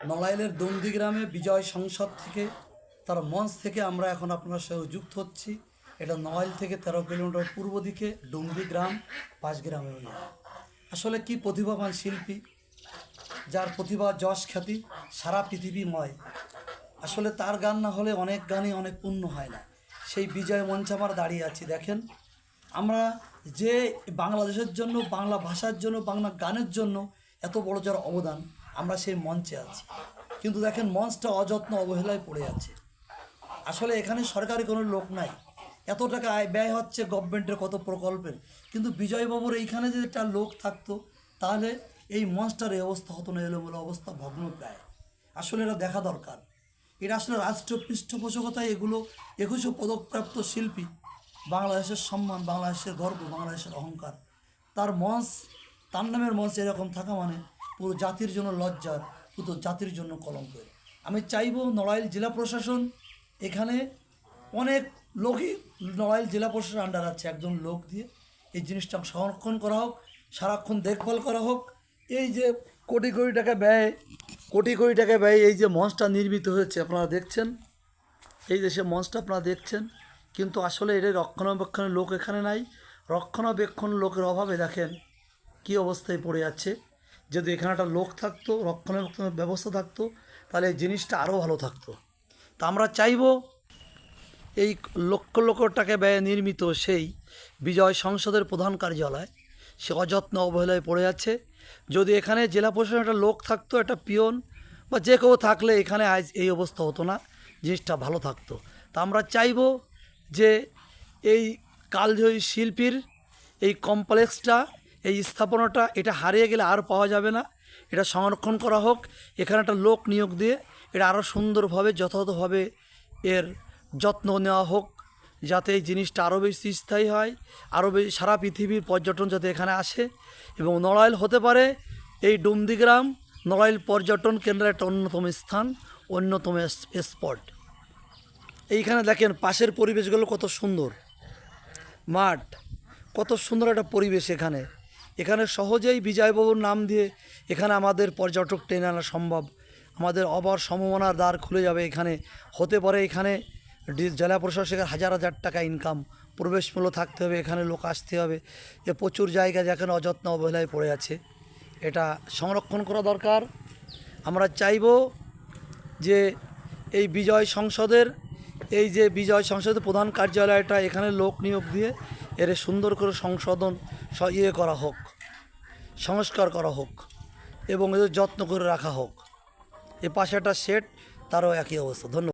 নড়াইলের দন্দিগ্রামে বিজয় সংসদ থেকে, তার মঞ্চ থেকে আমরা এখন আপনার সঙ্গে যুক্ত হচ্ছি। এটা নড়াইল থেকে তেরো কিলোমিটার পূর্ব দিকে, ডুমরি গ্রাম, পাঁচগ্রাম ইউনিয়ন। আসলে কি প্রতিভাবান শিল্পী, যার প্রতিভা, যশ, খ্যাতি সারা পৃথিবীময়। আসলে তার গান না হলে অনেক গানই অনেক পূর্ণ হয় না। সেই বিজয় মঞ্চে আমার দাঁড়িয়ে আছি, দেখেন। আমরা যে বাংলাদেশের জন্য, বাংলা ভাষার জন্য, বাংলা গানের জন্য এত বড় যার অবদান আমরা সেই মঞ্চে আছি। কিন্তু দেখেন মঞ্চটা অযত্ন অবহেলায় পড়ে আছে। আসলে এখানে সরকারি কোনো লোক নাই। এত টাকা আয় ব্যয় হচ্ছে গভর্নমেন্টের কত প্রকল্পের। কিন্তু বিজয়বাবুর এইখানে যদি একটা লোক থাকতো, তাহলে এই মঞ্চটার এই অবস্থা হতো না, এলোমেলো অবস্থা ভগ্ন প্রায় আসলে এটা দেখা দরকার। এটা আসলে রাষ্ট্রীয় পৃষ্ঠপোষকতায় এগুলো, একুশে পদকপ্রাপ্ত শিল্পী, বাংলাদেশের সম্মান, বাংলাদেশের গর্ব, বাংলাদেশের অহংকার। তার মঞ্চ, তার নামের মঞ্চ এরকম থাকা মানে পুরো জাতির জন্য লজ্জার পুরো জাতির জন্য কলঙ্কের। আমি চাইব নড়াইল জেলা প্রশাসন এখানে অনেক লোকই নড়াইল জেলা প্রশাসন আন্ডার আছে, একজন লোক দিয়ে এই জিনিসটা সংরক্ষণ করা হোক, সারাক্ষণ দেখভাল করা হোক। এই যে কোটি কোটি টাকা ব্যয়, কোটি কোটি টাকা ব্যয় এই যে মঞ্চটা নির্মিত হয়েছে, আপনারা দেখছেন? এই দেশে মঞ্চটা আপনারা দেখছেন? কিন্তু আসলে এটা রক্ষণাবেক্ষণের লোক এখানে নাই। রক্ষণাবেক্ষণ লোকের অভাবে দেখেন কী অবস্থায় পড়ে আছে। যদি এখানে একটা লোক থাকতো, রক্ষণাবেক্ষণের ব্যবস্থা থাকতো, তাহলে এই জিনিসটা আরও ভালো থাকতো। তা আমরা চাইব এই লক্ষ লক্ষ টাকা ব্যয়ে নির্মিত সেই বিজয় সংসদের প্রধান কার্যালয়, সে অযত্ন অবহেলায় পড়ে আছে। যদি এখানে জেলা প্রশাসনের একটা লোক থাকতো, একটা পিয়ন, বা যে কেউ থাকলে এখানে আজ এই অবস্থা হতো না, জিনিসটা ভালো থাকতো। তা আমরা চাইব যে এই কালজয়ী শিল্পীর এই কমপ্লেক্সটা এই স্থাপনাটা, এটা হারিয়ে গেলে আর পাওয়া যাবে না। এটা সংরক্ষণ করা হোক। এখানে একটা লোক নিয়োগ দিয়ে এটা আরও সুন্দরভাবে, যথাযথভাবে এর যত্ন নেওয়া হোক, যাতে এই জিনিসটা আরও বেশি স্থায়ী হয় আরও বেশি সারা পৃথিবীর পর্যটন যাতে এখানে আসে। এবং নড়াইল হতে পারে এই ডুমদিগ্রাম নড়াইল পর্যটন কেন্দ্রের একটা অন্যতম স্থান, অন্যতম স্পট। এইখানে দেখেন পাশের পরিবেশগুলো কত সুন্দর। মাঠ, কত সুন্দর একটা পরিবেশ এখানে। এখানে সহজেই বিজয়বাবুর নাম দিয়ে এখানে আমাদের পর্যটক টেনে আনা সম্ভব। আমাদের অবার সম্ভাবনার দ্বার খুলে যাবে এখানে। হতে পারে এখানে জেলা প্রশাসকের হাজার হাজার টাকা ইনকাম প্রবেশ মূল্য থাকতে হবে, এখানে লোক আসতে হবে। যে প্রচুর জায়গা যেখানে অযত্ন অবহেলায় পড়ে আছে। এটা সংরক্ষণ করা দরকার। আমরা চাইব যে এই বিজয় সংসদের, এই যে বিজয় সংসদের প্রধান কার্যালয়টা এখানে লোক নিয়োগ দিয়ে এর সুন্দর করে সংশোধন ইয়ে করা হোক, সংস্কার করা হোক, এবং এদের যত্ন করে রাখা হোক। এ পাশে একটা সেট, তারও একই অবস্থা। ধন্যবাদ।